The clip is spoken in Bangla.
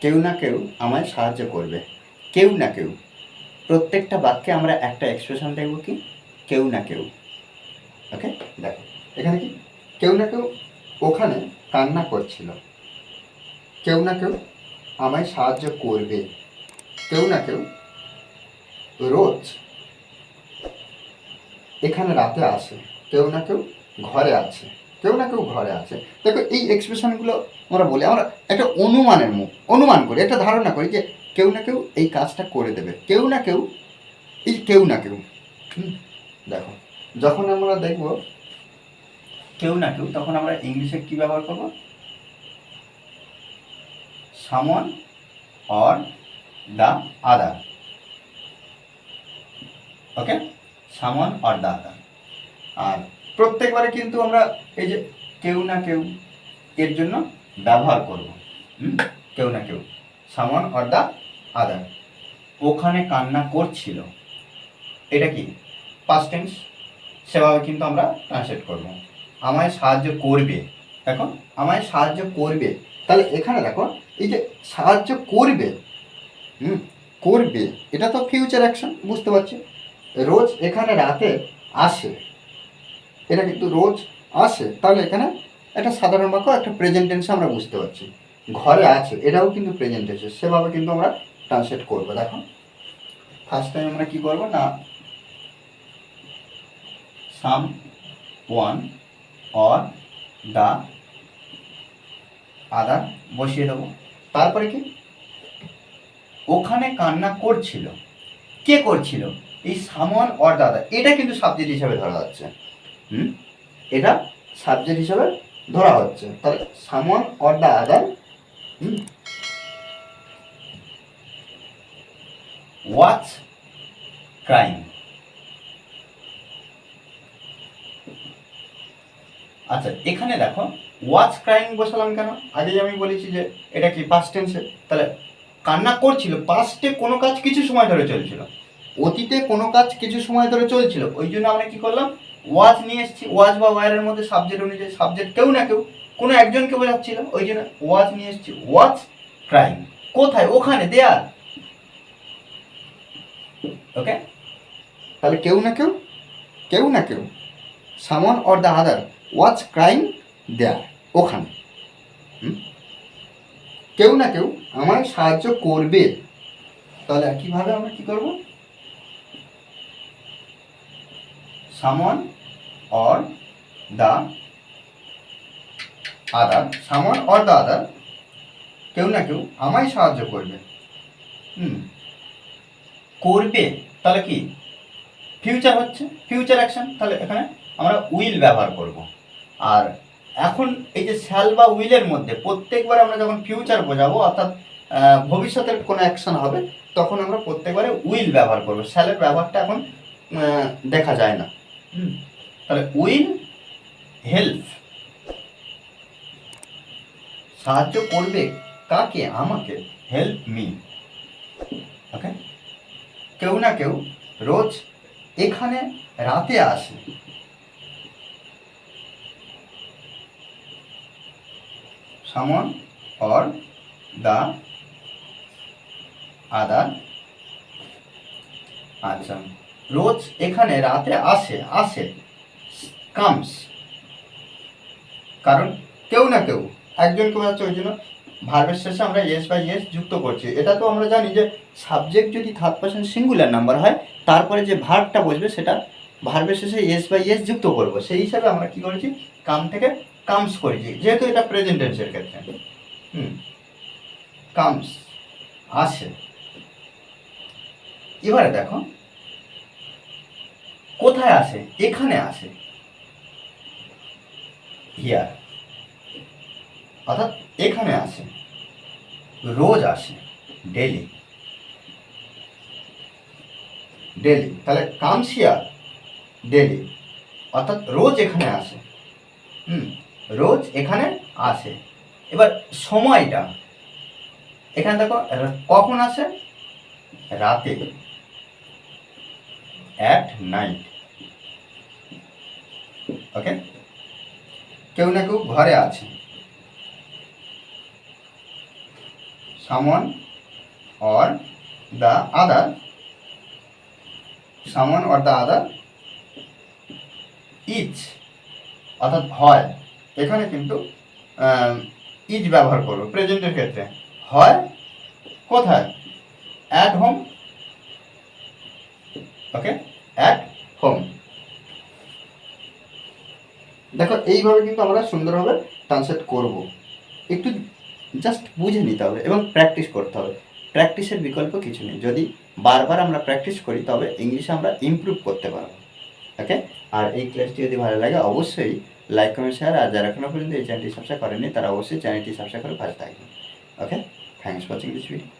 কেউ না কেউ আমায় সাহায্য করবে। কেউ না কেউ। প্রত্যেকটা বাক্যে আমরা একটা এক্সপ্রেশন দেখব কি? কেউ না কেউ। ওকে দেখো, এখানে কি? কেউ না কেউ ওখানে কান্না করছিল। কেউ না কেউ আমায় সাহায্য করবে। কেউ না কেউ রোজ এখানে রাতে আসে। কেউ না কেউ ঘরে আছে। কেউ না কেউ ঘরে আছে। দেখো, এই এক্সপ্রেশনগুলো আমরা বলি, আমরা একটা অনুমানের মুখ অনুমান করি, একটা ধারণা করি যে কেউ না কেউ এই কাজটা করে দেবে। কেউ না কেউ, এই কেউ না কেউ। দেখো, যখন আমরা দেখব কেউ না কেউ, তখন আমরা ইংলিশে কি ব্যবহার করব? সামন অর দ্য আদার ওকে সামন অর দ্য আদার আর প্রত্যেকবারে কিন্তু আমরা এই যে কেউ না কেউ এর জন্য ব্যবহার করব কেউ না কেউ। সামন অর দ্য আদার। ওখানে কান্না করছিল। এটা কি? পাস্ট টেন্স সেভাবে কিন্তু আমরা ট্রান্সলেট করব। আমায় সাহায্য করবে। দেখো আমায় সাহায্য করবে। তাহলে এখানে দেখো, এই যে সাহায্য করবে, হুম? করবে। এটা তো ফিউচার অ্যাকশন বুঝতে পারছি? রোজ এখানে রাতে আসে। এটা কিন্তু রোজ আসে। তাহলে এখানে একটা সাধারণ বাক্য, একটা প্রেজেন্ট টেন্সে আমরা বুঝতে পারছি। ঘরে আছে, এটাও কিন্তু প্রেজেন্ট সেভাবে কিন্তু আমরা ট্রান্সলেট করব। দেখো ফার্স্ট টাইম আমরা কি করব? না সাম ওয়ান অর দা আদার বসিয়ে দেবো। তারপরে কি? ওখানে কান্না করছিল। কে করছিল? এই সামন অর দাদা এটা কিন্তু সাবজেক্ট হিসাবে ধরা যাচ্ছে। এটা সাবজেক্ট হিসাবে ধরা হচ্ছে। তাহলে someone or the other watch crime আচ্ছা এখানে দেখো ওয়াচ ক্রাইম বসালাম কেন? আগেই আমি বলেছি যে এটা কি পাস্ট টেন্সে তাহলে কান্না করছিল পাস্টে কোনো কাজ কিছু সময় ধরে চলছিল। অতীতে কোনো কাজ কিছু সময় ধরে চলছিল। ওই জন্য আমরা কি করলাম? ওয়াচ নিয়ে এসেছি ওয়াচ বা ওয়ারের মধ্যে সাবজেক্ট অনুযায়ী সাবজেক্ট কেউ না কেউ, কোনো একজনকে বোঝাচ্ছিল, ওই জন্য ওয়াচ নিয়ে এসেছি ওয়াচ ক্রাইম কোথায়? ওখানে দেয়ার ওকে তাহলে কেউ না কেউ কেউ না কেউ someone or the other watch crime there ওখানে? কেউ না কেউ আমায় সাহায্য করবে। তাহলে একইভাবে আমরা কি করব? সামন, অর দ্য আদার। সামন, অর দ্য আদার। কেউ না কেউ আমায় সাহায্য করবে। হুম। করবে, তাহলে কি? ফিউচার হচ্ছে ফিউচার অ্যাকশন তাহলে এখানে আমরা উইল ব্যবহার করব। আর এখন এই যে শ্যাল বা উইলের মধ্যে প্রত্যেকবার আমরা যখন ফিউচার বোঝাবো, অর্থাৎ ভবিষ্যতের কোনো অ্যাকশন হবে, তখন আমরা প্রত্যেকবারে উইল ব্যবহার করব। শ্যালের ব্যবহারটা এখন দেখা যায় না। তাহলে উইল হেল্প। সাহায্য করবে কাকে? আমাকে। Help me. ওকে কেউ না কেউ রোজ এখানে রাতে আসে। সামন অর দা আদার আচ্ছা। রোজ এখানে রাতে আসে আসে কামস কারণ কেউ না কেউ, একজন কেউ আছে, ওই জন্য ভার্বের শেষে আমরা ইয়েস বাই ইয়েস যুক্ত করছি। এটা তো আমরা জানি যে সাবজেক্ট যদি থার্ড পার্সন সিঙ্গুলার নাম্বার হয়, তারপরে যে ভার্বটা বসবে সেটা ভার্বের শেষে ইয়েস বাই ইয়েস যুক্ত করব। সেই হিসাবে আমরা কি করেছি? কাম থেকে কামস করেছি। যেহেতু এটা প্রেজেন্ট টেন্সের ক্ষেত্রে। হুম কামস আসে। এবারে দেখো কোথায় আসে এখানে আসে হিয়ার অর্থাৎ এখানে আসে রোজ আসে। ডেলি ডেলি তাহলে কামস হিয়ার ডেলি অর্থাৎ রোজ এখানে আসে। হুম, রোজ এখানে আসে। এবার সময়টা। এখানে দেখো, কখন আসে? রাতে। অ্যাট নাইট ওকে কেউ না কেউ ঘরে আছে। সামন অর দ্য আদার সামন অর দ্য আদার ইচ অর্থাৎ হয়। এখানে কিন্তু ইজ ব্যবহার করব। প্রেজেন্টের ক্ষেত্রে। হয় কোথায়? At home okay at home দেখো, এইভাবে কিন্তু আমরা সুন্দরভাবে ট্রান্সলেট করব। একটু জাস্ট বুঝে নিতে হবে এবং প্র্যাকটিস করতে হবে। প্র্যাকটিসের বিকল্প কিছু নেই। যদি বারবার আমরা প্র্যাকটিস করি, তবে ইংলিশে আমরা ইমপ্রুভ করতে পারব। ওকে আর এই ক্লাসটি যদি ভালো লাগে, অবশ্যই লাইক কমেন্ট শেয়ার আর যারা এখনও পর্যন্ত এই চ্যানেলটি সাবস্ক্রাইব করেনি তারা অবশ্যই চ্যানেলটি সাবস্ক্রাইব করে পাশে থাকবেন। Okay thanks for watching this video